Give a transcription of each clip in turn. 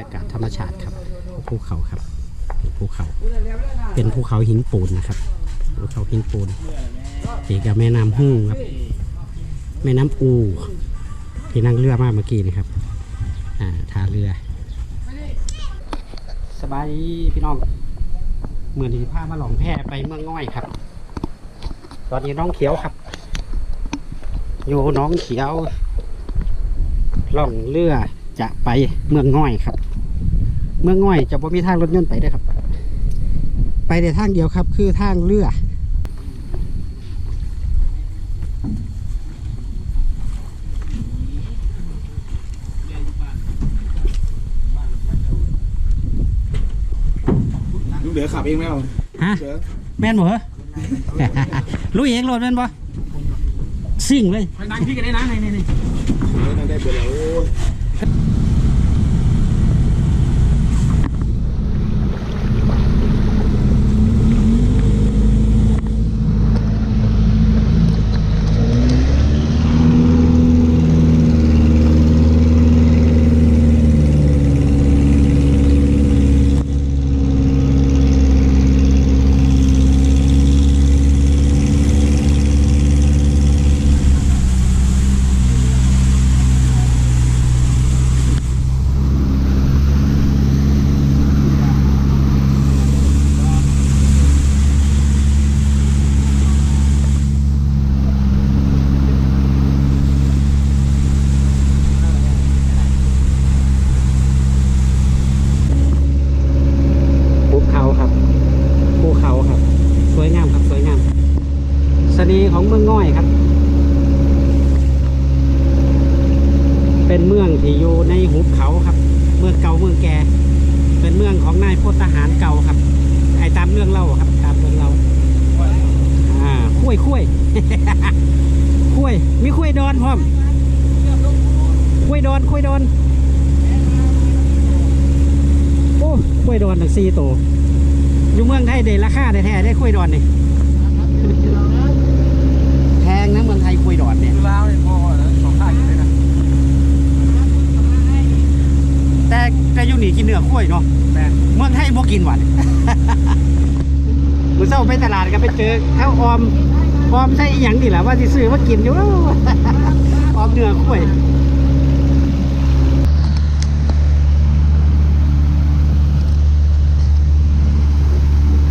อากาศธรรมชาติครับภูเขาครับภูเขา เป็นภูเขาหินปูนนะครับภูเขาหินปูนตีกับแม่น้ำฮู้ครับ แม่น้ำอูที่นั่งเรือมาเมื่อกี้นี่ครับอ่าท่าเรือ สบายพี่น้องเหมือนที่พามาหลองแพไปเมืองง่อยครับ ตอนนี้น้องเขียวครับ อยู่น้องเขียวล่องเรือจะไปเมืองง่อยครับ เมืองง่อยจะบ่มีทางรถยนต์ไปได้อครับ ไปแต่ทางเดียวครับ คือทางเรือลูกเหลือขับเองไหมเอาฮะเหลือแม่นบ่เหรอลุยเองรถแม่นบ่สิ่งเลยไปนั่งที่กันได้นะนี่นี่นี่นั่งได้เบอร์แล้วโอ้ย ภูเขาครับภูเขาครับ สวยงามครับสวยงาม เสน่ห์ของเมืองง่อยครับ เป็นเมืองที่อยู่ในหุบเขาครับ เมืองเก่าเมืองแก่ เป็นเมืองของนายพลทหารเก่าครับ ไอ้ตามเรื่องเล่าครับ ตามเรื่องเล่าอ่าคุ้ยคุ้ยคุ้ยมีคุ้ยดอนพร้อมคุ้ยดอนคุ้ยดอนโอ้กล้ยดอนทั้งสี่ตัวอยู่เมืองไทยได้ราคาได้แท้ได้กล้ยดอนนี่ แพงนะเมืองไทยกล้วยดอนเนี่ย คือลาวเนี่ยพ่อสองข้างอยู่เลยนะ แต่แต่อยู่นี่กินเนื้อกล้วยเนาะแม่นเมืองไทยบ่กินหวาน มื้อเช้าไปตลาดก็ไปเจอข้าวออมออมใช่อีหยังนี่แหละว่าสิซื้อมากินอยู่ ออมเนื้อกล้วย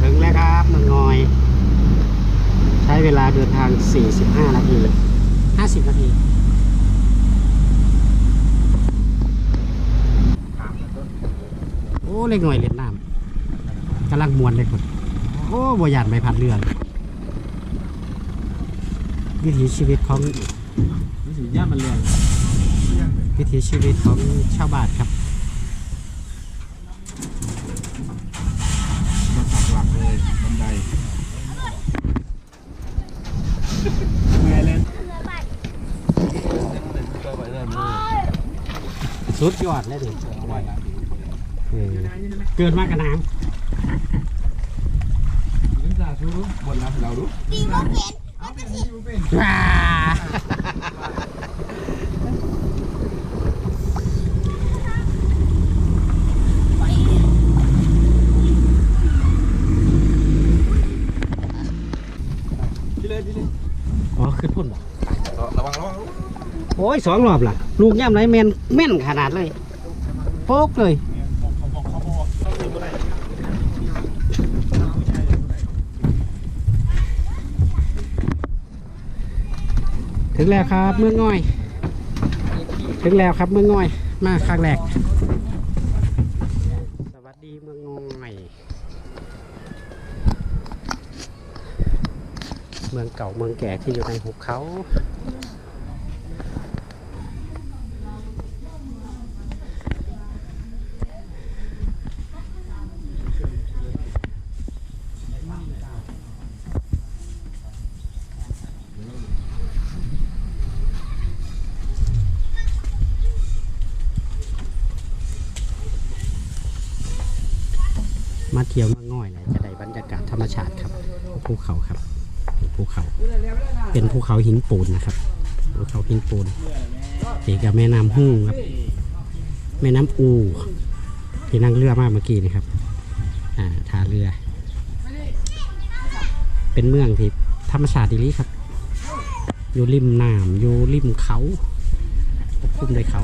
ถึงแล้วครับเมืองงอย ใช้เวลาเดินทาง 45 นาที 50 นาที โอ้ เล็กหน่อยเล่นน้ำกำลังมวนเลยคนโอ้บอยานใบพัดเรือเลยวิถีชีวิตของนี่สิย่ามันเรียนวิถีชีวิตของชาวบ้านครับมาปักหลักเลยบันไดแม่เล่นสุดยอดเลยดิ เออเกิดมากกับน้ลิ้นจ่าชูรู้บนน้ำเรารู้ำว้าที่เลยที่เลยอ๋อขึ้นพุ่นบ่ระวังระวังโอ้ยสองรอบล่ะ ลูกย่ำไรแม่นแม่นขนาดเลยโป๊กเลย ถึงแล้วครับเมืองง่อย ถึงแล้วครับเมืองง่อย มาครั้งแรก สวัสดีเมืองง่อย เมืองเก่าเมืองแก่ที่อยู่ในหุบเขา มาเที่ยวมืองง่อยเนี่ยจะได้บรรยากาศธรรมชาติครับภูเขาครับภูเขา เป็นภูเขาหินปูนนะครับภูเขาหินปูนตีกับแม่น้ำฮู้ครับ แม่น้ำอูที่นั่งเรือมากเมื่อกี้นี่ครับ อ่าท่าเรือ เป็นเมืองที่ธรรมชาติดีลีครับ อยู่ริมน้ำอยู่ริมเขาปกคลุมด้วยเขา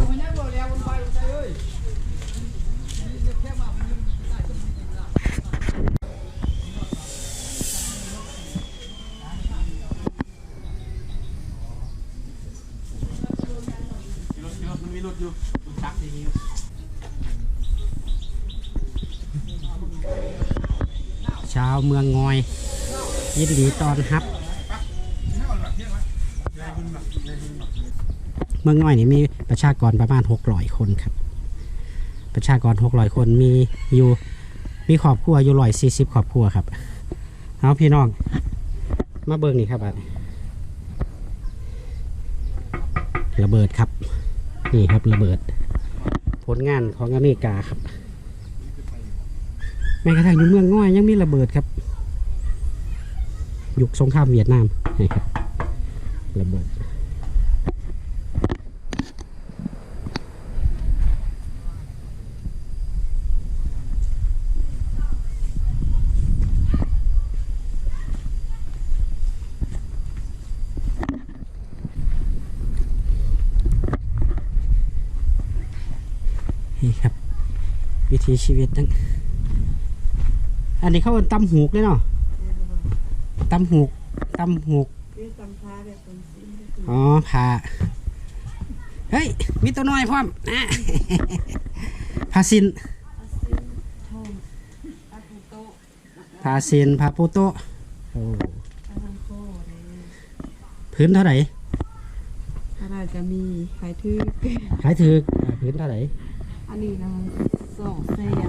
มันมีรถอยู่ตักทีนี้ชาวเมืองงอย ยินดีตอนรับ เมืองน้อยนี่มีประชากรประมาณหกร้อยคนครับ ประชากรหกร้อยคนมีอยู่มีครอบครัวอยู่ร้อยสี่สิบครอบครัวครับเอาพี่น้อง มาเบิ่งนี่ครับบัดระเบิดครับ นี่ครับระเบิด ผลงานของอเมริกาครับแม้กระทั่งอยู่เมืองง่อยยังมีระเบิดครับยุคสงครามเวียดนามนี่ครับระเบิด ถีชีวิตทั้งอันนี้เขาเป็นตำหูกเลยเนาะตำหูกตำหูกอ๋อผ่าเฮ้ย มีตัวน้อยพร้อมอะพาซินพาซินพาปูโตะโอ้พื้นเท่าไหร่อะไรจะมีขายทื่อขายถืออ่าพื้นเท่าไหร่อันนี้นะ สองแสน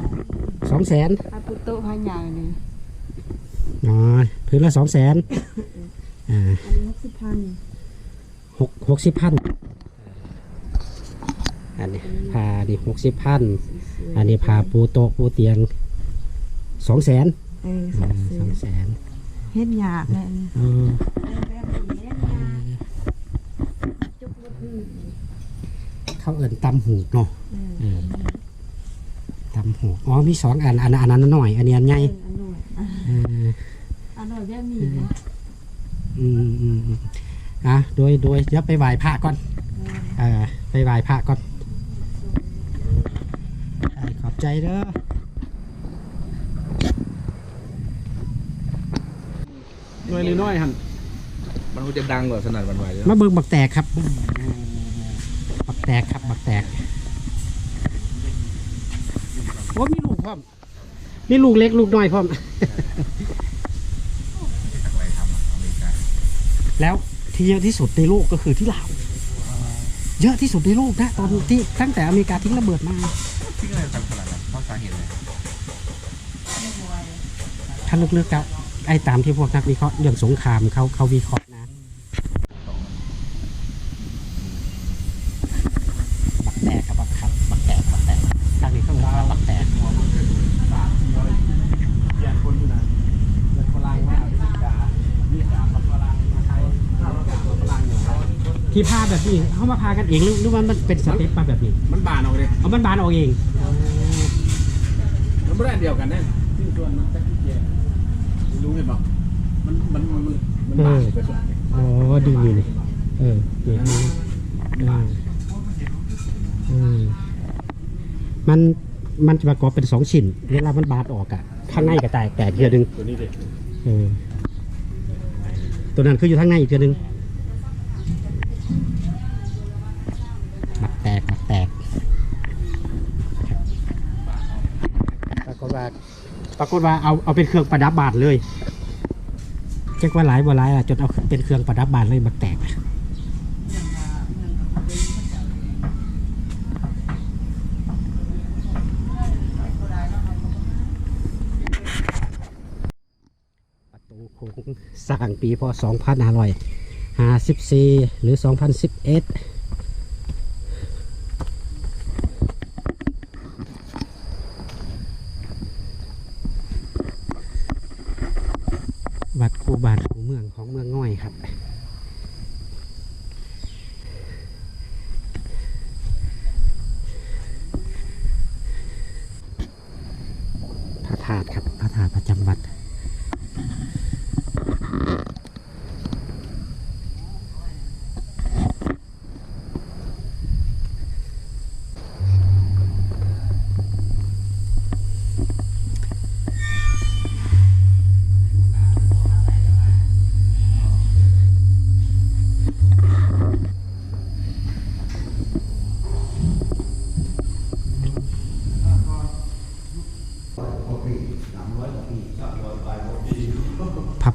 สองแสนอาปุโตะพันอย่างหนึ่งอ๋อพื้นละสองแสนอ่าอันนี้หกสิบพันหกหกสิบพันอันนี้พาดิหกสิบพันอันนี้พาปูโต๊ะปูเตียงสองแสนเออสองแสสอนงแสนเฮ็ดหยาบแหละเออเขาเอิ่นตำหูกเนาะเออตำ หูกอ๋อมีสองอันอันอันนั้นหน่อย อันนี้อันใหญ่อันหน่อยเอออันหน่อยแบบมีนะอืมอืมอืมอะโดยโดยเดี๋ยวไปไหว้พระก่อนเออไปไหว้พระก่อนขอบใจเด้อหน่วยน้อยหันมันจะดังกว่าสนั่นหวันไหวเลยมาเบิ่งบักแตกครับบักแตกครับบักแตก อ้มีลูกพร้อม มีลูกเล็กลูกน้อยพร้อมแล้วที่เยอะที่สุดในโลกก็คือที่ลาวเยอะที่สุดในโลกนะตอนที่ตั้งแต่อเมริกาทิ้งระเบิดมาที่อะไรกันขนาดนั้นเพราะสาเหตุอะไรถ้าลึกๆแล้วไอ้ตามที่พวกนักวิเคราะห์เรื่องสงครามเขาเขาวิเคราะห์นะ บักแตกครับบักครับบักแตกบักแตกทางนี้เขาเรียกว่าบักแตก เปลี่ยนคนอยู่นะเปลี่ยนฝรั่งมาอเมริกามีสามฝรั่งมาไทยอเมริกาฝรั่งอยู่ ที่พาแบบนี้เขามาพากันเองหรือหรือว่ามันเป็นสเต็ปมาแบบนี้มันบานออกเลยเอามันบานออกเองมันไม่ได้อันเดียวกันแน่ที่ส่วนมันจะขี้เกียจรู้เห็นปะมันมันมันมันมันบานไปส่วนหนึ่งอ๋อดีเลยเออนี่นี่เออเออมันมันจะประกอบเป็นสองชิ้นเวลามันบาดออกอะข้างในก็แตกแตกเทียหนึงตัวนี้ดิเออตัวนั้นคืออยู่ข้างในอีกเทียหนึงบักแตกบักแตก ปรากฏว่าปรากฏว่าเอาเอาเป็นเครื่องประดับบาทเลยเจ๊กว่าหลายบ่หลายอะจนเอาเป็นเครื่องประดับบาทเลยบักแตกประตูโค้งสร้างปีพศ2554 หรือ 2011 วัดคูบานคูเมืองของเมืองง่อยครับ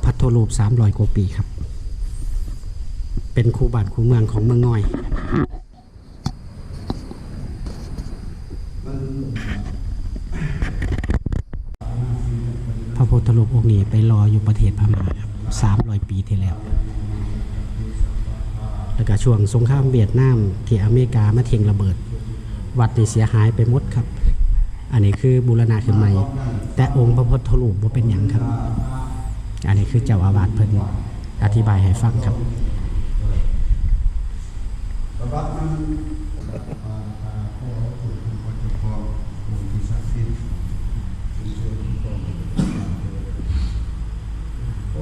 พระพัทธรูปสามรอยกว่าปีครับ เป็นคูบานคูเมืองของเมืองน้อยพระพุทธรูปองค์นี้ไปรออยู่ประเทศพม่าสามรอยปีที่แล้ว แล้วก็ช่วงสงครามเวียดนามที่อเมริกามาเทงระเบิด วัดนี่เสียหายไปหมดครับ อันนี้คือบูรณะขึ้นใหม่ แต่องค์พระพุทธรูปบ่าเป็นหยังครับ อันนี้คือเจ้าอาวาสเพิ่นอธิบายให้ฟังครับ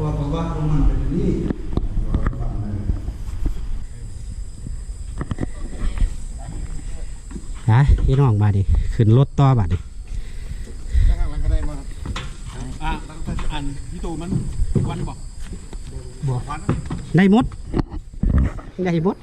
ว่าประวัติของมันเป็นนี้ฮะพี่น้องมาดิ ขึ้นรถต่อบัดดิ มันก็ได้มาอะ ตั้งแต่อันพี่ตูมันวันบอกบอกวันได้หมดได้หมด